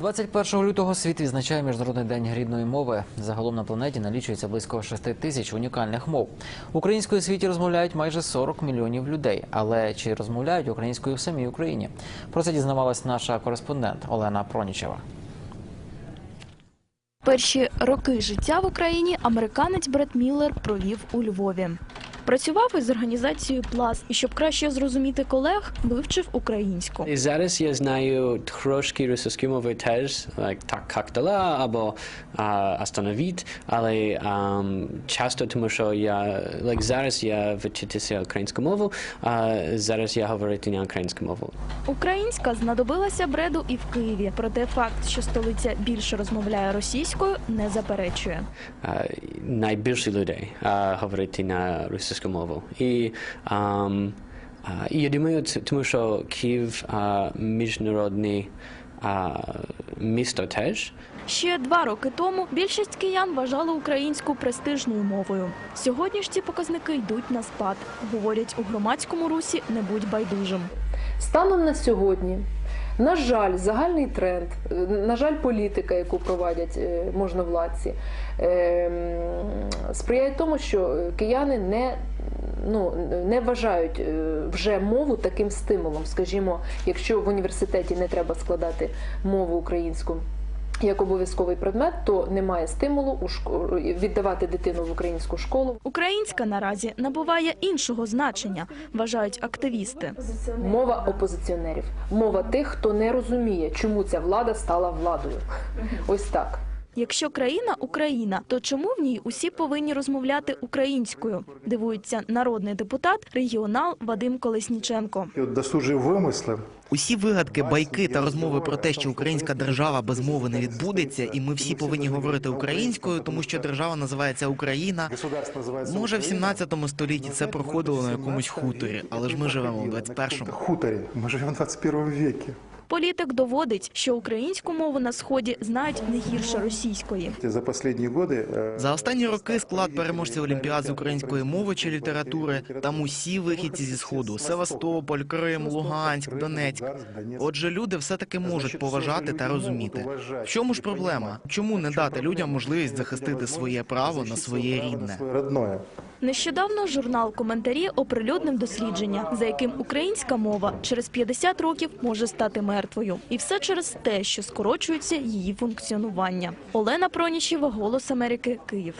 21 лютого світ відзначає Міжнародний день рідної мови. Загалом на планеті налічується близько 6 тисяч унікальних мов. Українською світі розмовляють майже 40 мільйонів людей. Але чи розмовляють українською в самій Україні? Про це дізнавалась наша кореспондент Олена Пронічева. Перші роки життя в Україні американець Бред Міллер провів у Львові. Працював із організацією Пласт і щоб краще зрозуміти колег, вивчив українську. І зараз я знаю трошки російської мови теж, like, так як дала або а, остановіть, але ам, часто тому, що я like, зараз я вчитися українську мову, а зараз я говорити не українську мову. Українська знадобилася Бреду і в Києві. Проте факт, що столиця більше розмовляє російською, не заперечує. А, найбільше людей а, говорити на російську мову. І а, я думаю, тому що Київ а, місто теж. Ще два роки тому більшість киян вважали українську престижною мовою. Сьогодні ж ці показники йдуть на спад. Говорять у громадському русі не будь байдужим. Станом на сьогодні, на жаль, загальний тренд, е, на жаль, політика, яку проводять е, можновладці, е, сприяє тому, що кияни не, ну, не вважають е, вже мову таким стимулом. Скажімо, якщо в університеті не треба складати мову українську. Як обов'язковий предмет, то немає стимулу у віддавати дитину в українську школу. Українська наразі набуває іншого значення, вважають активісти. Мова опозиціонерів, мова тих, хто не розуміє, чому ця влада стала владою. Ось так. Якщо країна Україна, то чому в ній усі повинні розмовляти українською? Дивується народний депутат, регіонал Вадим Колесніченко. Досужі вимисли Усі вигадки, байки та розмови про те, що українська держава без мови не відбудеться, і ми всі повинні говорити українською, тому що держава називається Україна. Може, в Україна. 17 столітті це проходило на якомусь хуторі, але ж ми живемо в 21-му. хуторі. Ми живемо в 21 віці. Політик доводить, що українську мову на сході знають не гірше російської. За останні роки е, За останні роки склад переможців Олімпіад з української мови чи літератури там усі вихідці зі сходу: Севастополь, Крим, Луганськ, Донецьк. Отже, люди все таки можуть поважати та розуміти. В чому ж проблема? Чому не дати людям можливість захистити своє право на своє рідне? Нещодавно журнал коментарі оприлюднив дослідження, за яким українська мова через 50 років може стати мертвою, і все через те, що скорочується її функціонування. Олена Пронічева, Голос Америки, Київ.